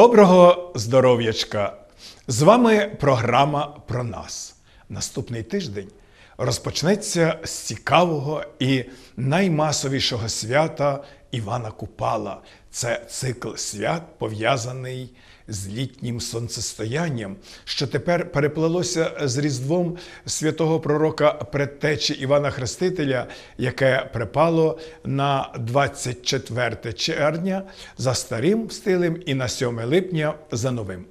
Доброго здоров'ячка! З вами програма про нас. Наступний тиждень розпочнеться з цікавого і наймасовішого свята Івана Купала. Це цикл свят, пов'язаний з літнім сонцестоянням, що тепер переплелося з Різдвом святого пророка предтечі Івана Хрестителя, яке припало на 24 червня за старим стилем і на 7 липня за новим.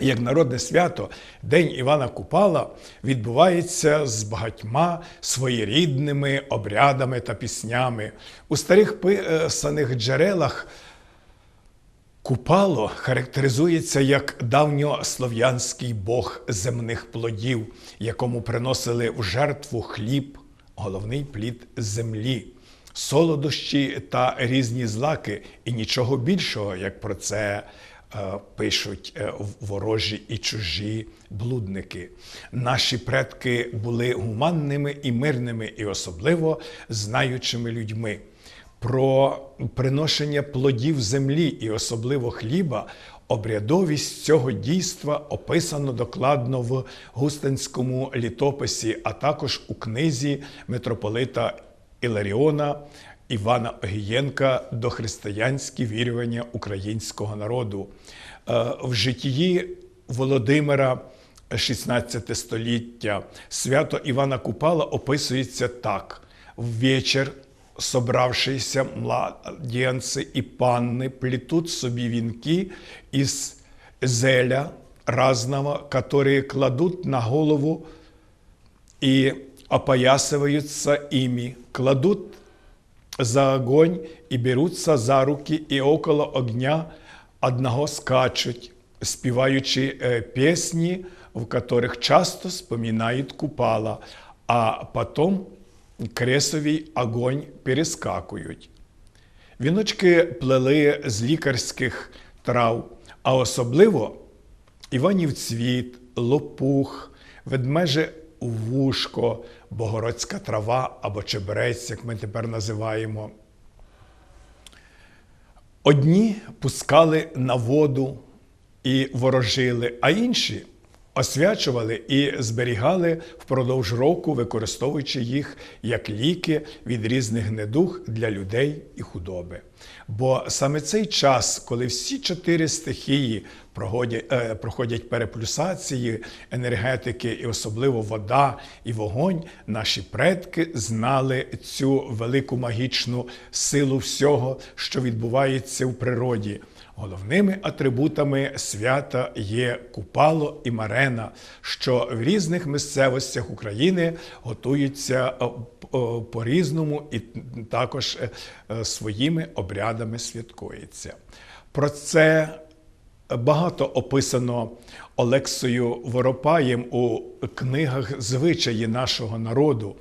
Як народне свято, День Івана Купала відбувається з багатьма своєрідними обрядами та піснями. У старих писаних джерелах Купало характеризується як давньослов'янський бог земних плодів, якому приносили в жертву хліб, головний плід землі, солодощі та різні злаки, і нічого більшого, як про це е, пишуть е, ворожі і чужі блудники. Наші предки були гуманними і мирними, і особливо знаючими людьми про приношення плодів землі і особливо хліба, обрядовість цього дійства описано докладно в Густинському літописі, а також у книзі митрополита Іларіона Івана Огієнка до християнські вірювання українського народу. Е, в житті Володимира. 16 століття свято Івана Купала описується так: ввечір собравшиеся младенцы и панны плетут собі венки из зеля разного, которые кладут на голову и опоясываются ими, кладут за огонь и берутся за руки, и около огня одного скачуть, співаючи э, песни, в которых часто вспоминают купала, а потом кресовий огонь перескакують. Віночки плели з лікарських трав, а особливо Іванів цвіт, лопух, ведмеже вушко, богородська трава або чебрець, як ми тепер називаємо. Одні пускали на воду і ворожили, а інші освячували і зберігали впродовж року, використовуючи їх як ліки від різних недуг для людей і худоби. Бо саме цей час, коли всі чотири стихії проходять, е, переплюсації, енергетики, і особливо вода і вогонь, наші предки знали цю велику магічну силу всього, що відбувається в природі. Головними атрибутами свята є купало і марена, що в різних місцевостях України готуються е, по різному і також е, своїми обрядами святкується. Про це багато описано Олексою Воропаєм у книгах звичаї нашого народу.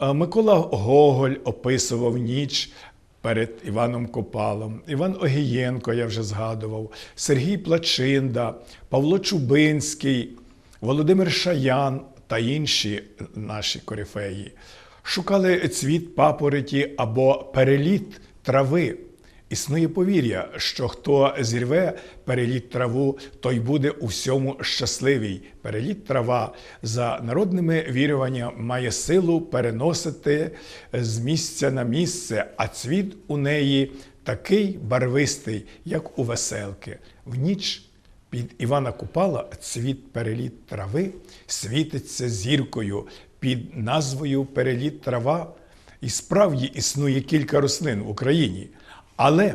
Е, Микола Гоголь описував ніч перед Іваном Копалом, Іван Огієнко, я вже згадував, Сергій Плачинда, Павло Чубинський, Володимир Шаян та інші наші корифеї. Шукали цвіт папороті або переліт трави. Існує повір'я, що хто зірве переліт траву, той буде у всьому щасливий. Переліт трава за народними віруваннями має силу переносити з місця на місце, а цвіт у неї такий барвистий, як у веселки. В ніч під Івана Купала цвіт переліт трави світиться зіркою під назвою Переліт трава. І справді існує кілька рослин в Україні. Але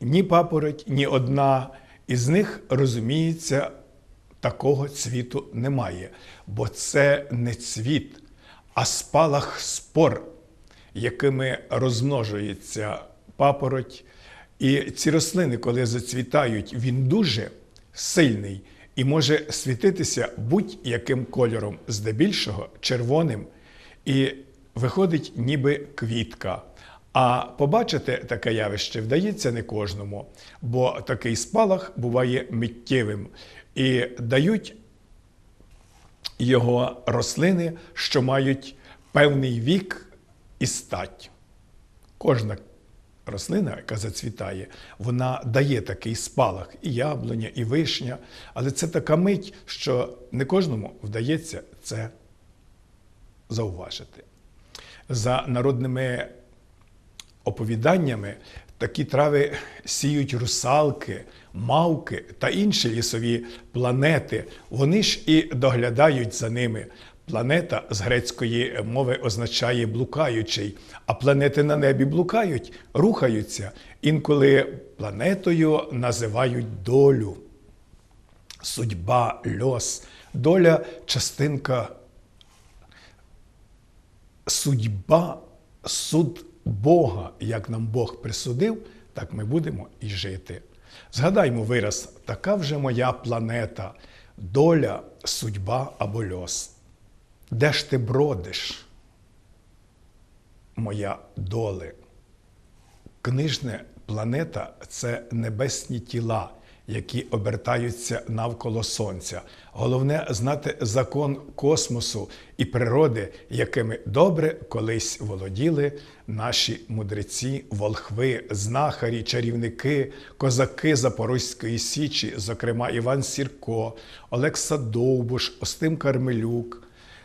ні папороть, ні одна із них, розуміється, такого цвіту немає. Бо це не цвіт, а спалах спор, якими розмножується папороть. І ці рослини, коли зацвітають, він дуже сильний і може світитися будь-яким кольором, здебільшого червоним, і виходить ніби квітка. А побачити таке явище вдається не кожному, бо такий спалах буває миттєвим і дають його рослини, що мають певний вік і стать. Кожна рослина, яка зацвітає, вона дає такий спалах і яблуня, і вишня. Але це така мить, що не кожному вдається це зауважити. За народними оповіданнями такі трави сіють русалки, мавки та інші лісові планети. Вони ж і доглядають за ними. Планета з грецької мови означає блукаючий, а планети на небі блукають, рухаються. Інколи планетою називають долю, судьба, льос. Доля частинка судьба, суд Бога, як нам Бог присудив, так ми будемо і жити. Згадаймо вираз, така вже моя планета, доля, судьба або льос. Де ж ти бродиш, моя доле? Книжне планета це небесні тіла, які обертаються навколо Сонця. Головне знати закон космосу і природи, якими добре колись володіли наші мудреці, волхви, знахарі, чарівники, козаки Запорозької Січі, зокрема Іван Сірко, Олекса Довбуш, Остим Кармелюк.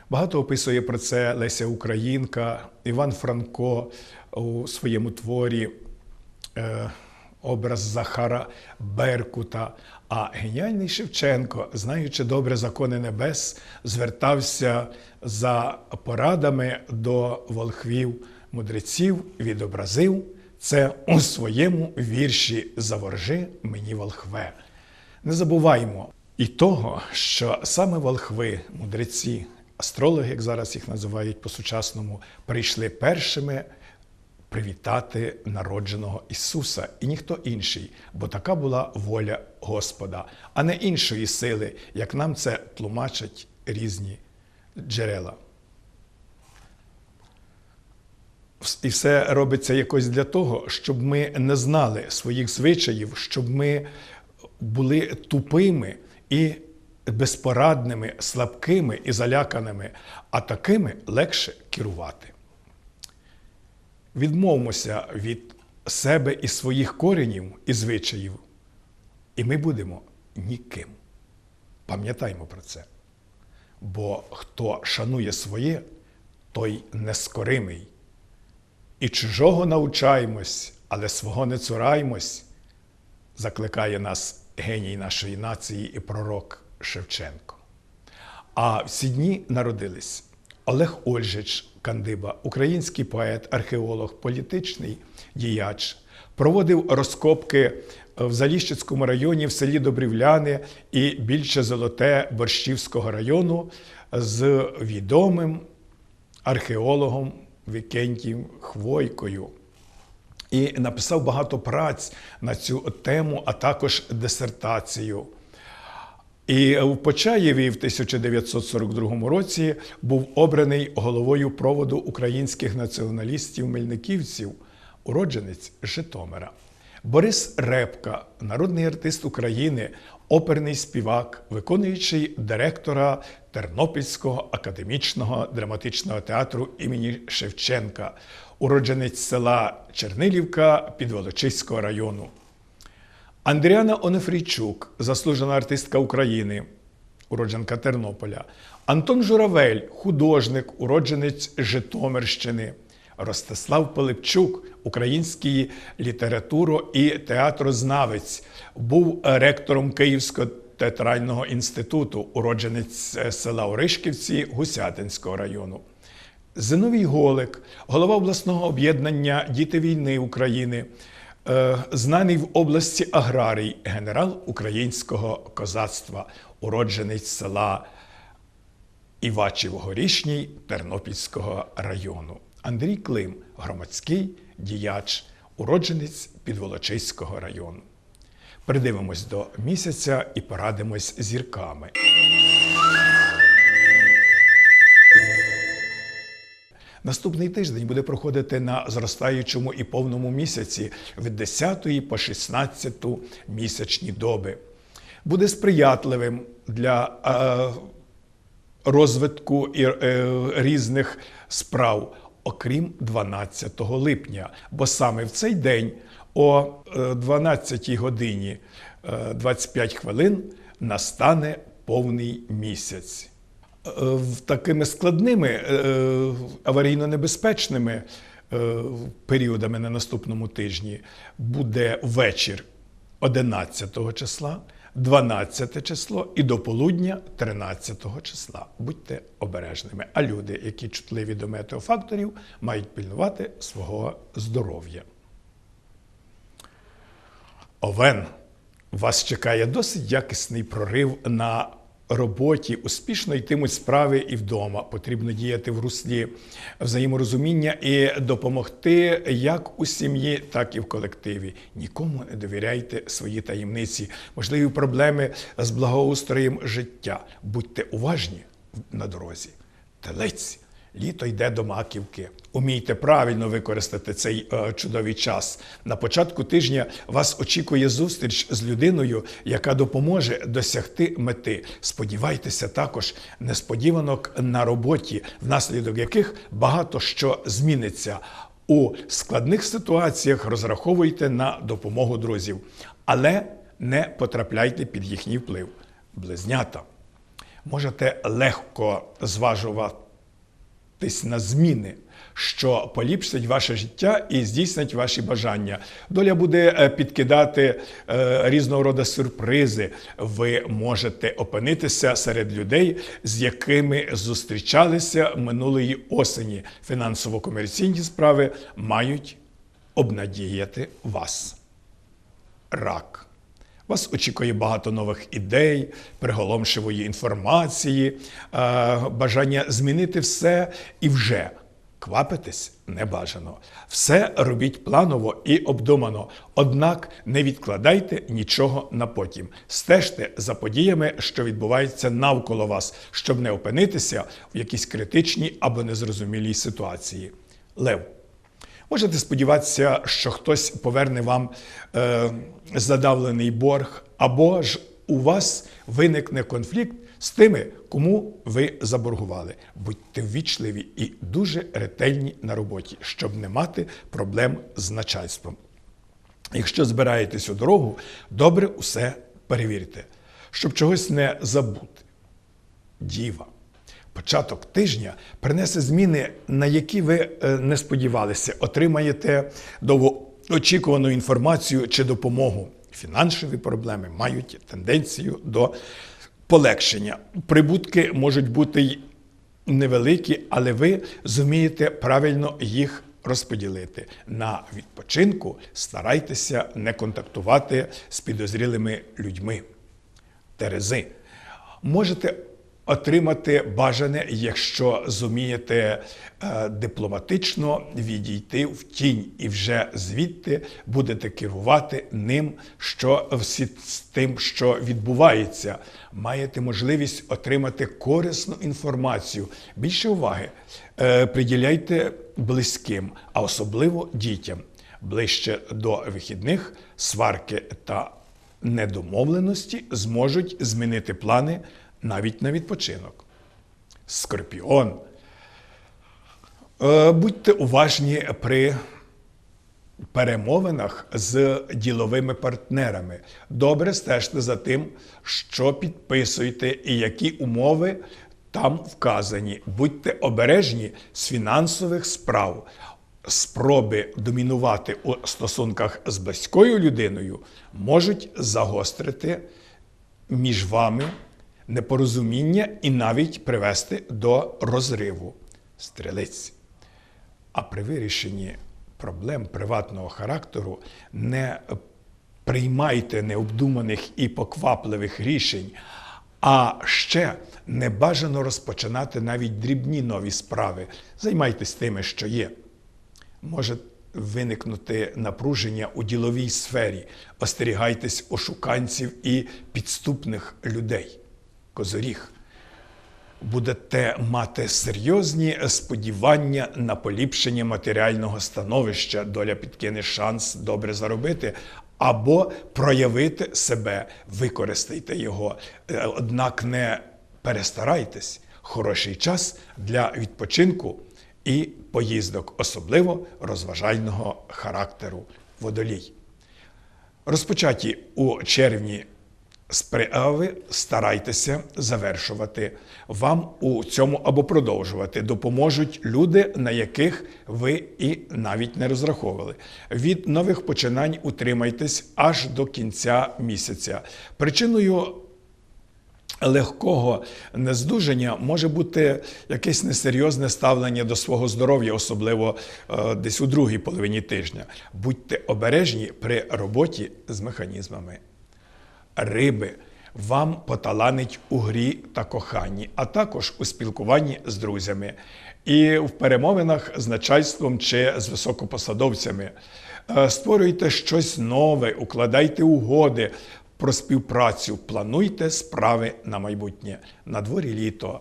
Багато описує про це Леся Українка, Іван Франко у своєму творі е, образ Захара Беркута. А геніальний Шевченко, знаючи добре закони небес, звертався за порадами до волхвів мудреців, відобразив це у своєму вірші Заворжи мені волхве. Не забуваймо і того, що саме волхви, мудреці, астрологи, як зараз їх називають по-сучасному, прийшли першими привітати народженого Ісуса і ніхто інший, бо така була воля Господа, а не іншої сили, як нам це тлумачать різні джерела. І все робиться якось для того, щоб ми не знали своїх звичаїв, щоб ми були тупими і безпорадними, слабкими і заляканими, а такими легше керувати. Відмовимося від себе і своїх коренів і звичаїв, і ми будемо ніким. Пам'ятаймо про це. Бо хто шанує своє, той нескоримий. І чужого научаємось, але свого не цураймось, закликає нас геній нашої нації і пророк Шевченко. А в ці дні народились Олег Ольжич Кандиба, український поет, археолог, політичний діяч, проводив розкопки в Заліщицькому районі в селі Добрівляни і більше золоте Борщівського району з відомим археологом Вікентієм Хвойкою. І написав багато праць на цю тему, а також дисертацію. І в Почаєві в 1942 році був обраний головою проводу українських націоналістів-мельниківців, уродженець Житомира. Борис Репка, народний артист України, оперний співак, виконуючий директора Тернопільського академічного драматичного театру імені Шевченка, уродженець села Чернилівка Підволочиського району. Андріана Онефрійчук, заслужена артистка України, уродженка Тернополя, Антон Журавель, художник, уродженець Житомирщини, Ростислав Пилипчук, український літературо і театрознавець, був ректором Київського театрального інституту, уродженець села Оришківці Гусятинського району. Зиновій Голик, голова обласного об'єднання Діти війни України. Е, знаний в області аграрій, генерал українського козацтва, уродженець села Івачів-Горішній Тернопільського району. Андрій Клим, громадський діяч, уродженець Підволочиського району. Придивимось до місяця і порадимось зірками. Наступний тиждень буде проходити на зростаючому і повному місяці від 10 по 16 місячні доби. Буде сприятливим для е, розвитку і, е, різних справ. окрім 12 липня, бо саме в цей день о е, 12 годині е, 25 хвилин настане повний місяць. Е, Такими складними е, аварійно-небезпечними е, періодами на наступному тижні буде вечір 11 числа, 12 число і до полудня 13 числа. Будьте обережними. А люди, які чутливі до метеофакторів, мають пильнувати свого здоров'я. Овен. Вас чекає досить якісний прорив на роботі, успішно йтимуть справи і вдома. Потрібно діяти в руслі взаєморозуміння і допомогти як у сім'ї, так і в колективі. Нікому не довіряйте свої таємниці, можливі проблеми з благоустроєм життя. Будьте уважні на дорозі. Телець. Літо йде до маківки. Умійте правильно використати цей е, чудовий час. На початку тижня вас очікує зустріч з людиною, яка допоможе досягти мети. Сподівайтеся також несподіванок на роботі, внаслідок яких багато що зміниться. У складних ситуаціях розраховуйте на допомогу друзів, але не потрапляйте під їхній вплив. Близнята. Можете легко зважувати Тись на зміни, що поліпшать ваше життя і здійснять ваші бажання. Доля буде е, підкидати е, різного роду сюрпризи. Ви можете опинитися серед людей, з якими зустрічалися минулої осені. Фінансово-комерційні справи мають обнадіяти вас. Рак. Вас очікує багато нових ідей, приголомшивої інформації, е, бажання змінити все і вже квапитись не бажано. Все робіть планово і обдумано, однак не відкладайте нічого на потім. Стежте за подіями, що відбуваються навколо вас, щоб не опинитися в якійсь критичній або незрозумілій ситуації. Лев. Можете сподіватися, що хтось поверне вам е, задавлений борг, або ж у вас виникне конфлікт з тими, кому ви заборгували. Будьте ввічливі і дуже ретельні на роботі, щоб не мати проблем з начальством. Якщо збираєтесь у дорогу, добре усе перевірте, щоб чогось не забути. Діва. Початок тижня принесе зміни, на які ви е, не сподівалися, отримаєте довгоочікувану інформацію чи допомогу. Фінансові проблеми мають тенденцію до полегшення. Прибутки можуть бути й невеликі, але ви зумієте правильно їх розподілити. На відпочинку старайтеся не контактувати з підозрілими людьми. Терези. Можете отримати бажане, якщо зумієте е, дипломатично відійти в тінь, і вже звідти будете керувати ним, що всі з тим, що відбувається. Маєте можливість отримати корисну інформацію. Більше уваги е, приділяйте близьким, а особливо дітям. Ближче до вихідних сварки та недомовленості зможуть змінити плани навіть на відпочинок. Скорпіон. Е, будьте уважні при перемовинах з діловими партнерами. Добре стежте за тим, що підписуєте і які умови там вказані. Будьте обережні з фінансових справ. Спроби домінувати у стосунках з близькою людиною можуть загострити між вами непорозуміння і навіть привести до розриву стрілиць. А при вирішенні проблем приватного характеру не приймайте необдуманих і поквапливих рішень, а ще не бажано розпочинати навіть дрібні нові справи. Займайтесь тими, що є. Може виникнути напруження у діловій сфері, остерігайтесь ошуканців і підступних людей козоріг. Будете мати серйозні сподівання на поліпшення матеріального становища, доля підкине шанс добре заробити, або проявити себе, використайте його. Е, однак не перестарайтесь, хороший час для відпочинку і поїздок, особливо розважального характеру водолій. Розпочаті у червні справи старайтеся завершувати. Вам у цьому або продовжувати допоможуть люди, на яких ви і навіть не розраховували. Від нових починань утримайтесь аж до кінця місяця. Причиною легкого нездужання може бути якесь несерйозне ставлення до свого здоров'я, особливо е, десь у другій половині тижня. Будьте обережні при роботі з механізмами. Риби вам поталанить у грі та коханні, а також у спілкуванні з друзями і в перемовинах з начальством чи з високопосадовцями. Е, Створюйте щось нове, укладайте угоди про співпрацю, плануйте справи на майбутнє. На дворі літо.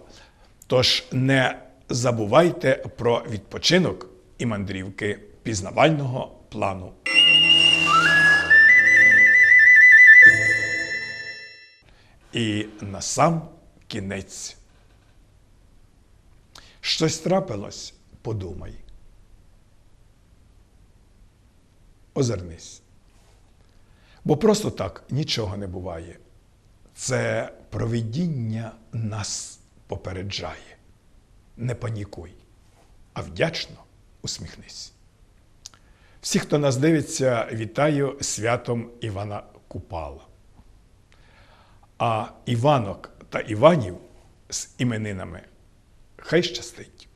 Тож не забувайте про відпочинок і мандрівки пізнавального плану. І на сам кінець. Щось трапилось, подумай. Озирнись. Бо просто так нічого не буває. Це провидіння нас попереджає. Не панікуй, а вдячно усміхнись. Всі, хто нас дивиться, вітаю святом Івана Купала. А Іванок та Іванів з іменинами хай щастить.